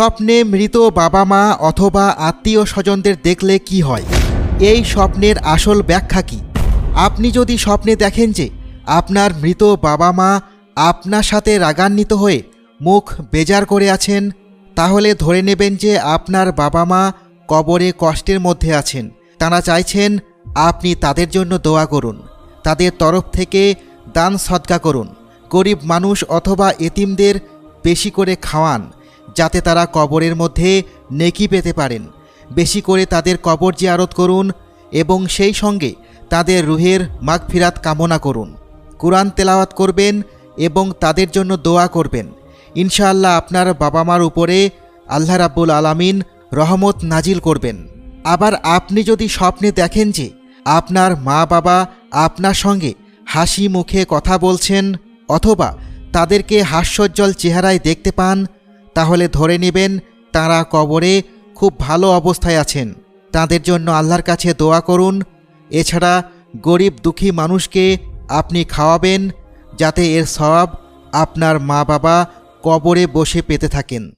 স্বপ্নে মৃত বাবা মা অথবা আত্মীয় স্বজনদের দেখলে কি হয়? এই স্বপ্নের আসল ব্যাখ্যা কি? আপনি যদি স্বপ্নে দেখেন যে আপনার মৃত বাবা মা আপনার সাথে রাগান্বিত হয়ে মুখ বেজার করে আছেন, তাহলে ধরে নেবেন যে আপনার বাবা মা কবরে কষ্টের মধ্যে আছেন। তারা চাইছেন আপনি তাদের জন্য দোয়া করুন, তাদের তরফ থেকে দান সদকা করুন, গরিব মানুষ অথবা এতিমদের বেশি করে খাওয়ান যাতে তারা কবরের মধ্যে নেকি পেতে পারেন। বেশি করে তাদের কবর জিয়ারত করুন এবং সেই সঙ্গে তাদের রুহের মাগফিরাত কামনা করুন। কোরআন তেলাওয়াত করবেন এবং তাদের জন্য দোয়া করবেন। ইনশাআল্লাহ আপনার বাবা মার উপরে আল্লাহ রাব্বুল আলামিন রহমত নাজিল করবেন। আবার আপনি যদি স্বপ্নে দেখেন যে আপনার মা বাবা আপনার সঙ্গে হাসি মুখে কথা বলছেন অথবা তাদেরকে হাস্যজ্জ্বল চেহারায় দেখতে পান তাহলে ধরে নেবেন তারা কবরে খুব ভালো অবস্থায় আছেন। তাদের জন্য আল্লাহর কাছে দোয়া করুন। এছাড়া গরিব দুঃখী মানুষকে আপনি খাওয়াবেন যাতে এর স্বভাব আপনার মা বাবা কবরে বসে পেতে থাকেন।